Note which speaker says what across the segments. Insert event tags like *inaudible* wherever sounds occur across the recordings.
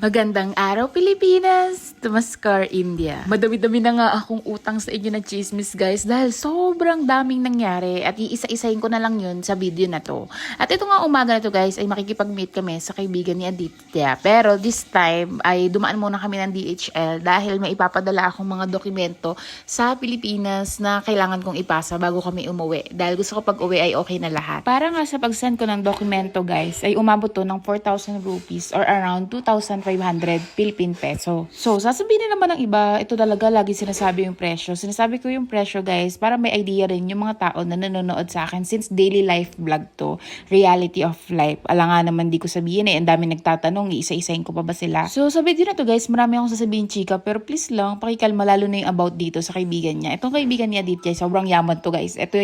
Speaker 1: Magandang araw Pilipinas! Tumaskar India. Madami-dami na nga akong utang sa inyo na chismis guys dahil sobrang daming nangyari at iisa-isahin ko na lang yun sa video na to. At ito nga umaga na to guys ay makikipag-meet kami sa kaibigan ni Aditya. Pero this time ay dumaan muna kami ng DHL dahil may ipapadala akong mga dokumento sa Pilipinas na kailangan kong ipasa bago kami umuwi. Dahil gusto ko pag uwi ay okay na lahat. Para nga sa pag-send ko ng dokumento guys ay umabot to ng 4,000 rupees or around 2,500 Philippine peso. So, sasabihin na naman ng iba, ito talaga lagi sinasabi yung presyo. Sinasabi ko yung presyo guys para may idea rin yung mga tao na nanonood sa akin since daily life vlog to, reality of life. Ala nga naman di ko sabihin eh, ang dami nagtatanong, iisa-isahin ko pa ba sila? So, sa video na to guys, marami akong sasabihin chika, pero please lang, pakikalma lalo na yung about dito sa kaibigan niya. Itong kaibigan ni Aditya, sobrang yaman to guys. Ito,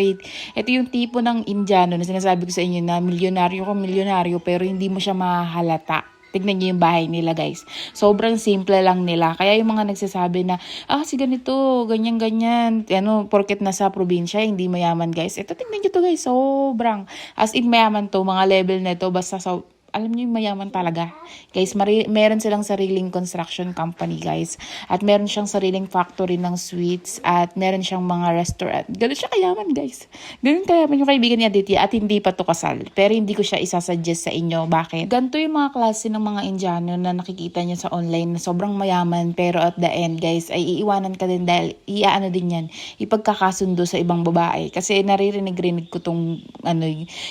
Speaker 1: ito yung tipo ng Indiano na sinasabi ko sa inyo na milyonaryo ko, milyonaryo, pero hindi mo siya mahalata. Tignan niyo yung bahay nila, guys. Sobrang simple lang nila. Kaya yung mga nagsasabi na, ah, si ganito, ganyan-ganyan. Ano, porket nasa probinsya, hindi mayaman, guys. Ito, tignan niyo to, guys. Sobrang. As in, mayaman to. Mga level na to. Basta, so, alam niyo yung mayaman talaga. Guys, meron silang sariling construction company, guys. At meron siyang sariling factory ng sweets. At meron siyang mga restaurant. Ganun siya kayaman, guys. Ganun kayaman yung kaibigan ni Aditya. At hindi pa to kasal. Pero hindi ko siya isasuggest sa inyo. Bakit? Ganito yung mga klase ng mga Indiano na nakikita niyo sa online na sobrang mayaman. Pero at the end, guys, ay iiwanan ka din dahil iaano din yan. Ipagkakasundo sa ibang babae. Kasi naririnig-rinig ko tong ano,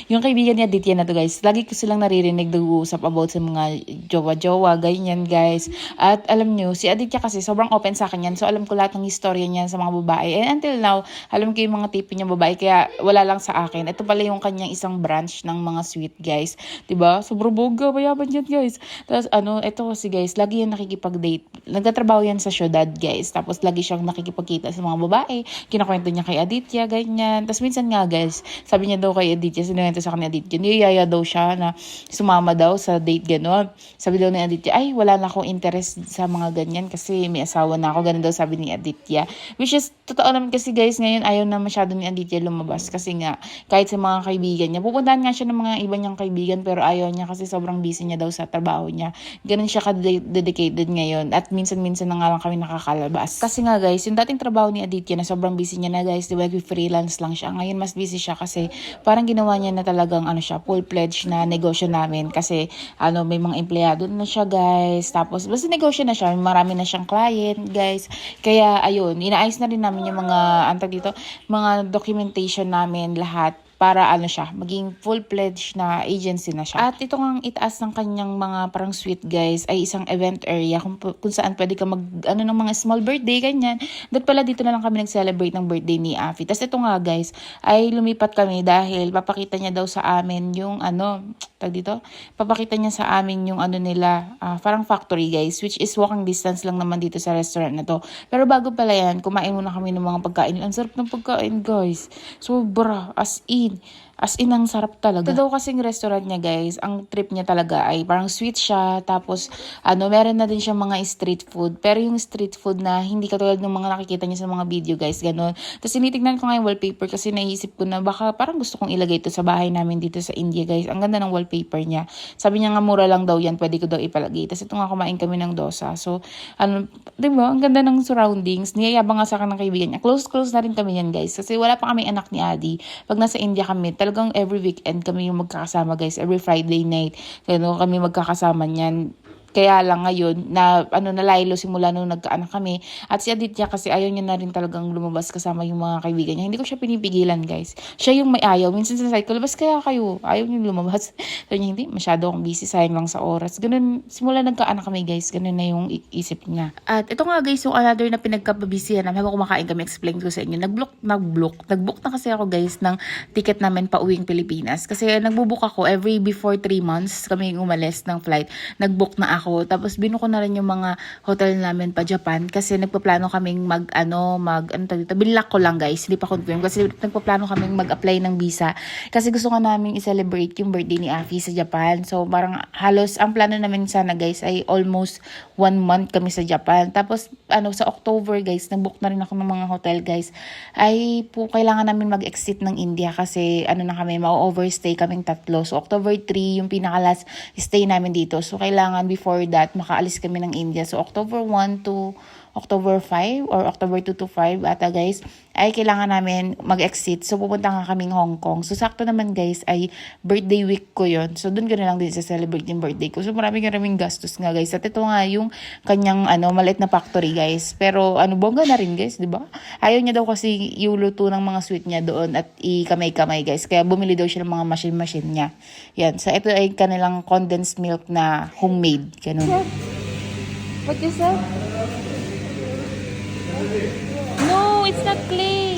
Speaker 1: yung kaibigan ni Aditya na to, guys. Lagi ko silang naririnig nag-uusap about sa mga jowa-jowa, ganyan guys. At alam nyo, si Aditya kasi sobrang open sa akin yan. So alam ko lahat ng istorya niya sa mga babae. And until now, alam ko yung mga tipo niya babae. Kaya wala lang sa akin. Ito pala yung kanyang isang branch ng mga sweet guys. ba Sobrang boga, mayaman yan guys. Tapos ano, ito kasi guys, lagi yan nakikipag-date. Nagtatrabaho yan sa syudad guys. Tapos lagi siyang nakikipagkita sa mga babae. Kinakwento niya kay Aditya, ganyan. Tapos minsan nga guys, sabi niya daw kay Aditya, sinuwento sa kanya Aditya, niyayaya daw siya na sumama daw sa date gano'n. Sabi daw ni Aditya, ay wala na akong interest sa mga ganyan kasi may asawa na ako. Ganun daw sabi ni Aditya. Which is, totoo naman kasi guys, ngayon ayaw na masyado ni Aditya lumabas kasi nga, kahit sa mga kaibigan niya, pupuntahan nga siya ng mga iba niyang kaibigan pero ayaw niya kasi sobrang busy niya daw sa trabaho niya. Ganun siya ka-dedicated ngayon at minsan-minsan na nga lang kami nakakalabas. Kasi nga guys, yung dating trabaho ni Aditya na sobrang busy niya na guys, di ba, freelance lang siya. Ngayon mas busy siya kasi parang ginawa niya na talagang ano siya, full-fledged na negosyo namin kasi ano, may mga empleyado na siya guys. Tapos basta negosyo na siya, marami na siyang client guys. Kaya ayun, inaayos na rin namin yung mga, antag dito, mga documentation namin lahat para ano siya, maging full-fledged na agency na siya. At ito ang itaas ng kanyang mga parang suite guys ay isang event area kung, kung saan pwede ka mag ano ng mga small birthday ganyan. Dahil pala dito na lang kami nag-celebrate ng birthday ni Afi. Tapos ito nga guys, ay lumipat kami dahil papakita niya daw sa amin yung ano, tag dito, papakita niya sa amin yung ano nila, ah, parang factory guys, which is walking distance lang naman dito sa restaurant na to. Pero bago pala yan, kumain muna kami ng mga pagkain. Ang sarap ng pagkain guys. Sobra, as in. দিন As in, ang sarap talaga. Ito daw kasing restaurant niya, guys, ang trip niya talaga ay parang sweet siya, tapos, ano, meron na din siya mga street food. Pero yung street food na hindi katulad ng mga nakikita niya sa mga video, guys, ganun. Tapos, tinitignan ko nga yung wallpaper kasi naisip ko na baka parang gusto kong ilagay ito sa bahay namin dito sa India, guys. Ang ganda ng wallpaper niya. Sabi niya nga, mura lang daw yan, pwede ko daw ipalagay. Tapos, ito nga, kumain kami ng dosa. So, ano, di ba, ang ganda ng surroundings. Niyayabang nga sa akin ng kaibigan niya. Close-close na rin kami yan, guys. Kasi wala pa kami anak ni Adi. Pag nasa India kami, talagang every weekend kami yung magkakasama guys. Every Friday night. Kaya kami magkakasama niyan. Kaya lang ngayon, na ano na Lilo simula nung nagkaanak kami. At si Aditya kasi ayaw niya na rin talagang lumabas kasama yung mga kaibigan niya. Hindi ko siya pinipigilan guys. Siya yung may ayaw. Minsan sa ko, labas kaya kayo. Ayaw niyo lumabas. *laughs* Sabi niya, hindi, masyado akong busy, sayang lang sa oras. Ganun, simula nagkaanak kami guys, ganun na yung isip niya. At ito nga guys, yung another na pinagkababisihan namin, habang kumakain kami, explain ko sa inyo, nag-block, nag-block, nag-book na kasi ako guys ng ticket namin pa uwing Pilipinas. Kasi nagbubook ako every before 3 months kami umalis ng flight, nag-book na ako. Tapos binuko na rin yung mga hotel namin pa Japan kasi nagpaplano kaming mag, ano, mag, ano tawag dito, binlock ko lang guys, hindi pa confirm. Kasi nagpaplano kaming mag-apply ng visa. Kasi gusto nga namin i-celebrate yung birthday ni Afi sa Japan. So parang halos, ang plano namin sana guys ay almost one month kami sa Japan. Tapos ano, sa October guys, nag-book na rin ako ng mga hotel guys, ay po kailangan namin mag-exit ng India kasi ano na kami, ma-overstay kaming tatlo. So October 3 yung pinaka-last stay namin dito. So kailangan before that, makaalis kami ng India. So October 1 to October 5 or October 2 to 5 ata guys, ay kailangan namin mag-exit. So pupunta nga kaming Hong Kong. So sakto naman guys ay birthday week ko yon So doon ko na lang din sa celebrate yung birthday ko. So maraming maraming gastos nga guys. At ito nga yung kanyang ano maliit na factory guys. Pero ano bongga na rin guys, di ba? Ayaw niya daw kasi iuluto ng mga sweet niya doon at i-kamay-kamay guys. Kaya bumili daw siya ng mga machine-machine niya. Yan. So ito ay kanilang condensed milk na homemade. Ganun. What you said? No, it's not clay.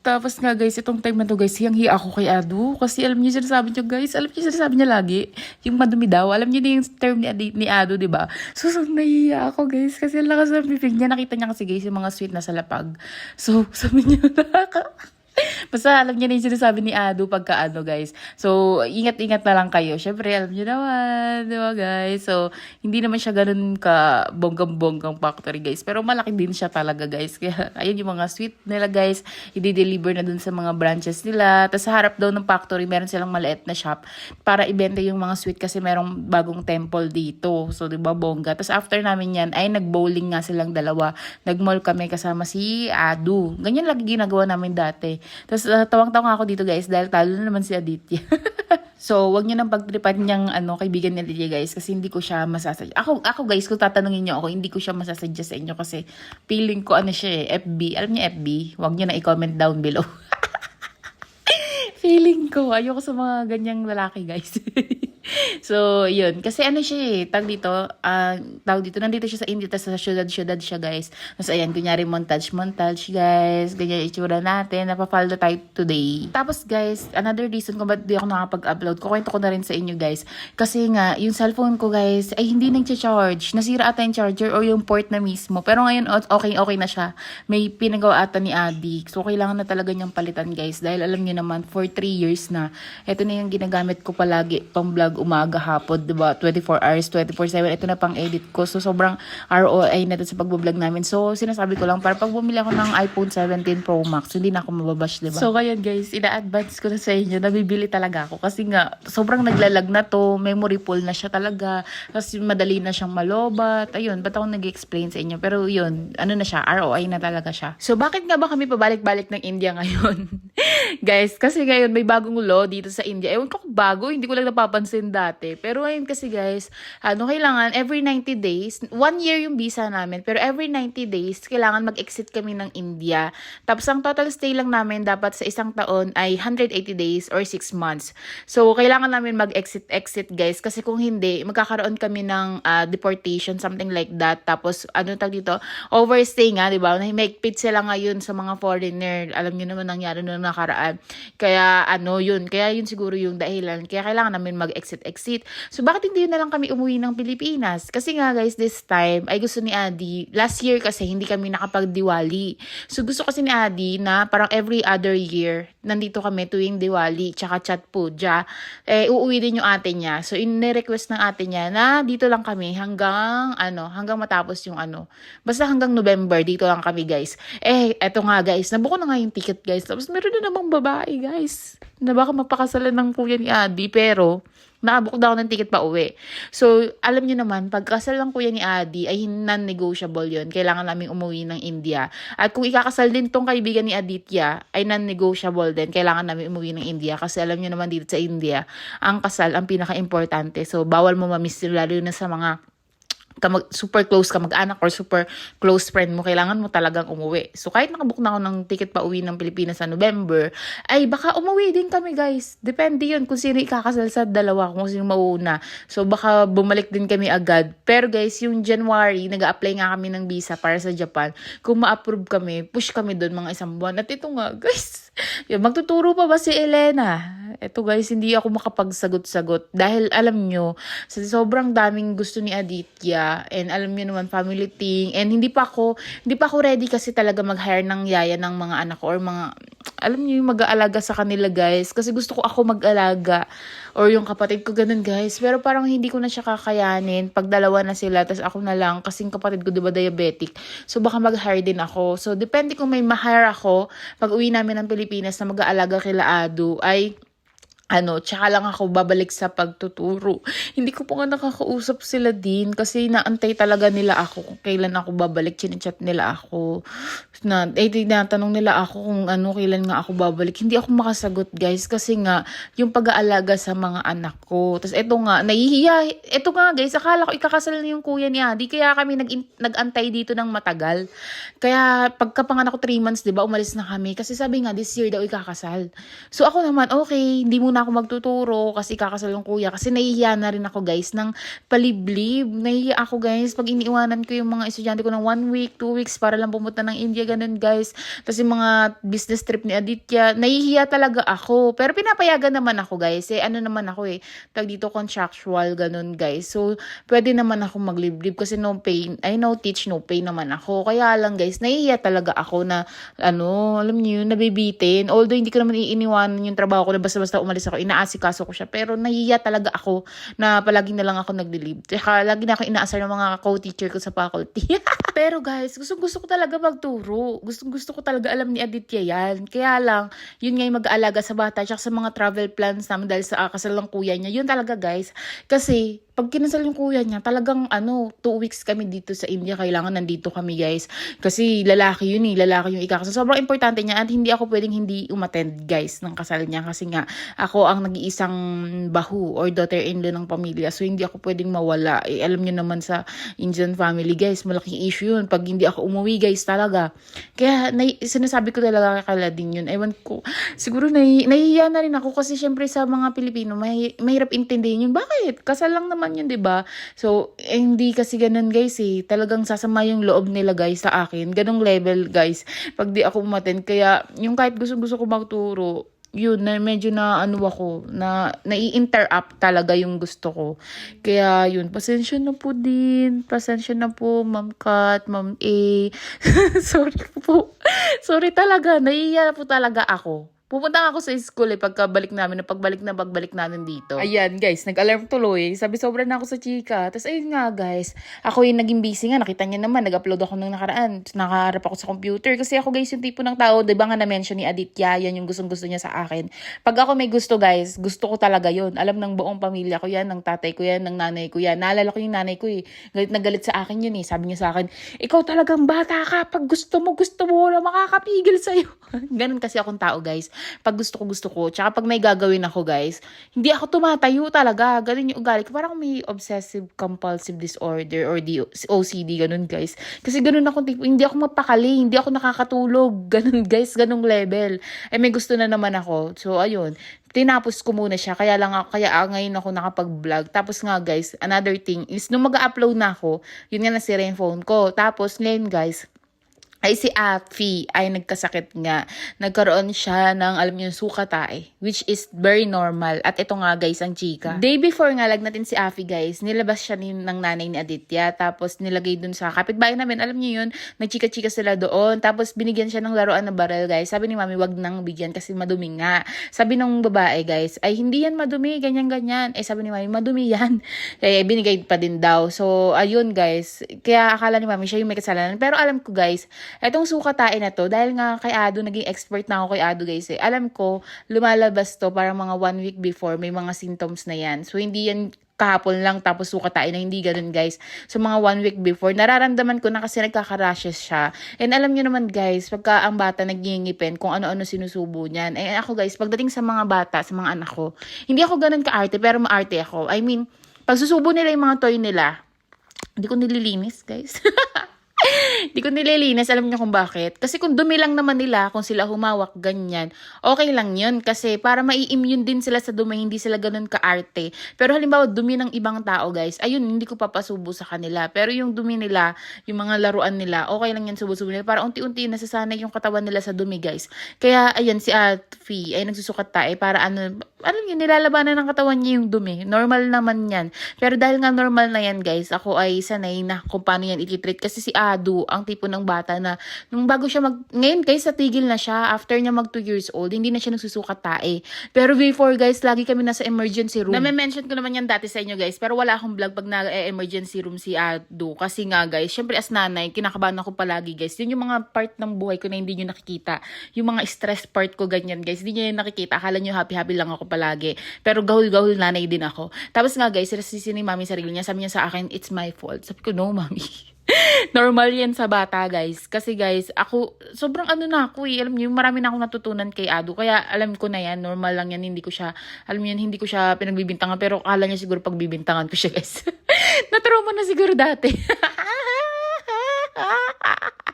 Speaker 1: Tapos nga guys, itong time na to guys, hiyang hiya ako kay Adu. Kasi alam niyo sinasabi niyo guys, alam niyo sinasabi niya lagi, yung madumi daw. Alam niyo na yung term ni, Adi, ni Adu, di ba? So, so nahiya ako guys. Kasi ang lakas ng bibig niya. Nakita niya kasi guys yung mga sweet na sa lapag. So, *laughs* sabi niya, *laughs* nakaka... *laughs* Basta alam niyo na yung sinasabi ni Adu pagka ano guys. So, ingat-ingat na lang kayo. Syempre, alam niyo naman, di ba guys? So, hindi naman siya ganun ka bonggang-bonggang factory guys. Pero malaki din siya talaga guys. *laughs* Kaya, ayun yung mga sweet nila guys. I-deliver na dun sa mga branches nila. Tapos sa harap daw ng factory, meron silang maliit na shop para ibenta yung mga sweet kasi merong bagong temple dito. So, di ba, bongga. Tapos after namin yan, ay nag-bowling nga silang dalawa. Nag-mall kami kasama si Adu. Ganyan lagi ginagawa namin dati. Tapos uh, tawang-tawang ako dito guys dahil talo na naman si Aditya. *laughs* so, wag niyo nang pagtripan niyang ano, kaibigan ni Aditya guys kasi hindi ko siya masasadya. Ako, ako guys, kung tatanungin niyo ako, hindi ko siya masasadya sa inyo kasi feeling ko ano siya eh, FB. Alam niyo FB? Wag niyo na i-comment down below. *laughs* feeling ko, ayoko sa mga ganyang lalaki guys. *laughs* *laughs* so, yun. Kasi ano siya eh, tag dito, ah, tawag dito, nandito siya sa India, tapos sa syudad-syudad siya guys. Tapos ayan, kunyari montage-montage guys, ganyan itsura natin, napapalda tayo today. Tapos guys, another reason kung ba't di ako nakapag-upload, kukwento ko na rin sa inyo guys. Kasi nga, yung cellphone ko guys, ay hindi nag-charge. Nasira ata yung charger or yung port na mismo. Pero ngayon, okay, okay na siya. May pinagawa ata ni Adi. So, kailangan na talaga niyang palitan guys. Dahil alam niyo naman, for 3 years na, ito na yung ginagamit ko palagi, pang vlog umaga, hapon, diba? 24 hours, 24-7. Ito na pang edit ko. So, sobrang ROI na sa pagbablog namin. So, sinasabi ko lang, para pag bumili ako ng iPhone 17 Pro Max, hindi na ako mababash, diba? So, ngayon guys, ina-advance ko na sa inyo, nabibili talaga ako. Kasi nga, sobrang naglalag na to, memory full na siya talaga. Tapos, madali na siyang malobat. Ayun, ba't ako nag-explain sa inyo? Pero yun, ano na siya, ROI na talaga siya. So, bakit nga ba kami pabalik-balik ng India ngayon? *laughs* guys, kasi ngayon may bagong law dito sa India. Ewan ko bago, hindi ko lang napapansin dati. Pero ngayon kasi guys, ano, kailangan every 90 days, one year yung visa namin, pero every 90 days, kailangan mag-exit kami ng India. Tapos ang total stay lang namin dapat sa isang taon ay 180 days or 6 months. So, kailangan namin mag-exit-exit guys, kasi kung hindi, magkakaroon kami ng ah, deportation, something like that. Tapos, ano tag dito, overstay nga, di ba? Mahigpit sila ngayon sa mga foreigner. Alam niyo naman nangyari noong nakaraan. Kaya, ano yun, kaya yun siguro yung dahilan. Kaya kailangan namin mag-exit-exit. So, bakit hindi na lang kami umuwi ng Pilipinas? Kasi nga guys, this time, ay gusto ni Adi, last year kasi hindi kami nakapag-Diwali. So, gusto kasi ni Adi na parang every other year, nandito kami tuwing Diwali, tsaka Chat Puja, eh, uuwi din yung ate niya. So, in-request ng ate niya na dito lang kami hanggang, ano, hanggang matapos yung ano. Basta hanggang November, dito lang kami guys. Eh, eto nga guys, nabuko na nga yung ticket guys. Tapos meron na namang babae guys. Na baka mapakasalan ng kuya ni Adi, pero nakabook daw ng ticket pa uwi. So, alam niyo naman, pagkasal ng kuya ni Adi ay non-negotiable yon Kailangan namin umuwi ng India. At kung ikakasal din tong kaibigan ni Aditya, ay non-negotiable din. Kailangan namin umuwi ng India. Kasi alam niyo naman dito sa India, ang kasal ang pinaka-importante. So, bawal mo mamiss lalo na sa mga kamag, super close ka mag-anak or super close friend mo, kailangan mo talagang umuwi. So, kahit nakabook na ako ng ticket pa uwi ng Pilipinas sa November, ay baka umuwi din kami, guys. Depende yun kung sino ikakasal sa dalawa, kung sino mauuna. So, baka bumalik din kami agad. Pero guys, yung January, nag apply nga kami ng visa para sa Japan. Kung ma-approve kami, push kami doon mga isang buwan. At ito nga, guys, *laughs* yun, magtuturo pa ba si Elena? Ito guys, hindi ako makapagsagot-sagot. Dahil alam nyo, sa sobrang daming gusto ni Aditya, talaga. And alam niyo naman, family thing. And hindi pa ako, hindi pa ako ready kasi talaga mag-hire ng yaya ng mga anak ko or mga, alam niyo yung mag-aalaga sa kanila guys. Kasi gusto ko ako mag-alaga. Or yung kapatid ko, ganun guys. Pero parang hindi ko na siya kakayanin. Pag dalawa na sila, tas ako na lang. Kasi yung kapatid ko, di ba, diabetic. So baka mag-hire din ako. So depende kung may ma-hire ako, pag uwi namin ng Pilipinas na mag-aalaga kila Ado, ay ano, tsaka lang ako babalik sa pagtuturo. Hindi ko pa nga nakakausap sila din kasi naantay talaga nila ako kung kailan ako babalik. Chinechat nila ako. Na, eh, tinatanong nila ako kung ano, kailan nga ako babalik. Hindi ako makasagot guys kasi nga yung pag-aalaga sa mga anak ko. Tapos eto nga, nahihiya. Eto nga guys, akala ko ikakasal na yung kuya ni Adi. Kaya kami nag nag-antay dito ng matagal. Kaya pagkapanganak ko 3 months, di ba, umalis na kami. Kasi sabi nga, this year daw ikakasal. So ako naman, okay, hindi muna ako magtuturo kasi kakasal kuya. Kasi nahihiya na rin ako guys ng paliblib. Nahihiya ako guys pag iniiwanan ko yung mga estudyante ko ng one week, two weeks para lang pumunta ng India, ganun guys. Tapos yung mga business trip ni Aditya, nahihiya talaga ako. Pero pinapayagan naman ako guys. Eh ano naman ako eh, tag dito contractual, ganun guys. So pwede naman ako magliblib kasi no pay, I no teach, no pay naman ako. Kaya lang guys, nahihiya talaga ako na ano, alam niyo nabibitin. Although hindi ko naman iiniwanan yung trabaho ko na basta-basta umalis ako, inaasikaso ko siya. Pero nahiya talaga ako na palagi na lang ako nagli-leave. Tsaka lagi na ako inaasar ng mga co-teacher ko sa faculty. *laughs* Pero guys, gusto gusto ko talaga magturo. Gusto gusto ko talaga alam ni Aditya yan. Kaya lang, yun nga yung mag-aalaga sa bata tsaka sa mga travel plans namin dahil sa uh, kasal ng kuya niya. Yun talaga guys. Kasi pag kinasal yung kuya niya, talagang ano, two weeks kami dito sa India. Kailangan nandito kami guys. Kasi lalaki yun eh. Lalaki yung ikakasal. Sobrang importante niya at hindi ako pwedeng hindi umattend guys ng kasal niya. Kasi nga, ako ang nag-iisang bahu or daughter-in-law ng pamilya. So hindi ako pwedeng mawala. Eh, alam niyo naman sa Indian family guys, malaking issue yun. Pag hindi ako umuwi guys talaga. Kaya na, sinasabi ko talaga kala din yun. Ewan ko. Siguro nahi, nahihiya na rin ako kasi syempre sa mga Pilipino, may, mahirap intindihin yun. Bakit? Kasal lang naman yun, 'di ba? So, eh, hindi kasi ganun guys eh. Talagang sasama yung loob nila guys sa akin. Ganong level guys. Pag di ako umaten. Kaya, yung kahit gusto-gusto ko magturo, yun, na medyo na ano ako, na nai-interrupt talaga yung gusto ko. Kaya yun, pasensya na po din. Pasensya na po, Ma'am Kat, Ma'am A. *laughs* Sorry po. Sorry talaga, naiiya po talaga ako. Pupunta ako sa school eh, pagkabalik namin, na pagbalik na pagbalik namin dito. Ayan guys, nag-alarm tuloy. Sabi sobra na ako sa chika. Tapos ayun nga guys, ako yung naging busy nga. Nakita niya naman, nag-upload ako ng nakaraan. Nakaharap ako sa computer. Kasi ako guys, yung tipo ng tao, di ba nga na-mention ni Aditya, yan yung gustong-gusto niya sa akin. Pag ako may gusto guys, gusto ko talaga yon Alam ng buong pamilya ko yan, ng tatay ko yan, ng nanay ko yan. Naalala ko yung nanay ko eh. Galit na galit sa akin yun eh. Sabi niya sa akin, ikaw talagang bata ka. Pag gusto mo, gusto mo, wala makakapigil sa'yo. *laughs* Ganun kasi akong tao guys pag gusto ko, gusto ko. Tsaka pag may gagawin ako, guys, hindi ako tumatayo talaga. Ganun yung ugali ko. Parang may obsessive compulsive disorder or di OCD, ganun, guys. Kasi ganun ako, hindi ako mapakali, hindi ako nakakatulog. *laughs* Ganun, guys, ganung level. Eh, may gusto na naman ako. So, ayun tinapos ko muna siya. Kaya lang ako, kaya ah, ngayon ako nakapag-vlog. Tapos nga guys, another thing is, nung mag-upload na ako, yun nga nasira yung phone ko. Tapos ngayon guys, ay si Afi ay nagkasakit nga. Nagkaroon siya ng, alam niyo, sukatay, which is very normal. At ito nga guys, ang chika. Day before nga, lag natin si Afi guys, nilabas siya ni, ng nanay ni Aditya, tapos nilagay dun sa kapitbahay namin. Alam niyo yun, nagchika-chika sila doon. Tapos binigyan siya ng laruan na barrel guys. Sabi ni mami, wag nang bigyan kasi madumi nga. Sabi ng babae guys, ay hindi yan madumi, ganyan-ganyan. Eh sabi ni mami, madumi yan. Kaya *laughs* binigay pa din daw. So, ayun guys. Kaya akala ni mami, siya yung may kasalanan. Pero alam ko guys, Etong sukatain na to, dahil nga kay Ado, naging expert na ako kay Ado guys eh. Alam ko, lumalabas to parang mga one week before, may mga symptoms na yan. So, hindi yan kahapon lang tapos sukatain na hindi ganun guys. So mga one week before, nararamdaman ko na kasi nagkakarashes siya. And alam nyo naman guys, pagka ang bata nagingipin kung ano-ano sinusubo niyan. Eh ako guys, pagdating sa mga bata, sa mga anak ko, hindi ako ganun kaarte pero maarte ako. I mean, pag susubo nila yung mga toy nila, hindi ko nililinis guys. *laughs* Di ko nililinis. Alam niyo kung bakit? Kasi kung dumi lang naman nila, kung sila humawak, ganyan, okay lang yun. Kasi para mai-immune din sila sa dumi, hindi sila ganun kaarte. Pero halimbawa, dumi ng ibang tao, guys, ayun, hindi ko papasubo sa kanila. Pero yung dumi nila, yung mga laruan nila, okay lang yan subo-subo nila. Para unti-unti nasasanay yung katawan nila sa dumi, guys. Kaya, ayan, si Atfi ay nagsusukat tayo para ano, alam niyo, nilalabanan ng katawan niya yung dumi. Normal naman yan. Pero dahil nga normal na yan, guys, ako ay sanay na kung paano yan ititreat. Kasi si Adu, ang tipo ng bata na, nung bago siya mag, ngayon guys, natigil na siya. After niya mag 2 years old, hindi na siya nagsusukat tae. Pero before, guys, lagi kami nasa emergency room. Name-mention ko naman yan dati sa inyo, guys. Pero wala akong vlog pag na-emergency room si Adu. Kasi nga, guys, syempre as nanay, kinakabahan ako palagi, guys. Yun yung mga part ng buhay ko na hindi nyo nakikita. Yung mga stress part ko, ganyan, guys. Hindi nyo nakikita. Akala nyo happy-happy lang ako palagi. Pero gahul-gahul nanay din ako. Tapos nga, guys, sisi ni mami sarili niya. Sabi niya sa akin, it's my fault. Sabi ko, no, mami. *laughs* Normal yan sa bata, guys. Kasi, guys, ako, sobrang ano na ako eh. Alam niyo, marami na akong natutunan kay Ado. Kaya, alam ko na yan. Normal lang yan. Hindi ko siya, alam niyo yan, hindi ko siya pinagbibintangan. Pero, akala niya siguro pagbibintangan ko siya, guys. *laughs* Natrauma na siguro dati. *laughs*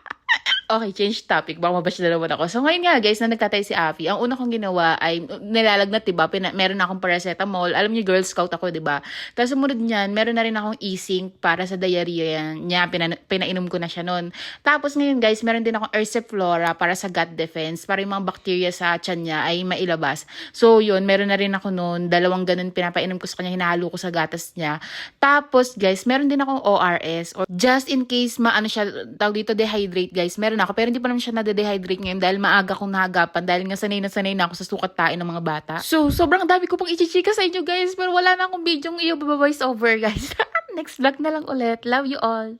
Speaker 1: Okay, change topic. Baka mabash na naman ako. So, ngayon nga, guys, na nagtatay si Afi, ang una kong ginawa ay nilalagnat, diba? Pina, meron akong paracetamol. Alam niyo, Girl Scout ako, diba? Tapos, sumunod niyan, meron na rin akong e para sa diarrhea niya. Pina, pinainom ko na siya noon. Tapos, ngayon, guys, meron din akong Ersiflora para sa gut defense, para yung mga bacteria sa tiyan niya ay mailabas. So, yun, meron na rin ako noon. Dalawang ganun pinapainom ko sa kanya, hinahalo ko sa gatas niya. Tapos, guys, meron din akong ORS, or just in case maano siya, tawag dito, dehydrate, guys, meron ako. Pero hindi pa naman siya nade-dehydrate ngayon dahil maaga kong nahagapan. Dahil nga sanay na sanay na ako sa sukat tain ng mga bata. So, sobrang dami ko pang ichichika sa inyo, guys. Pero wala na akong video yung i-voice over, guys. *laughs* Next vlog na lang ulit. Love you all.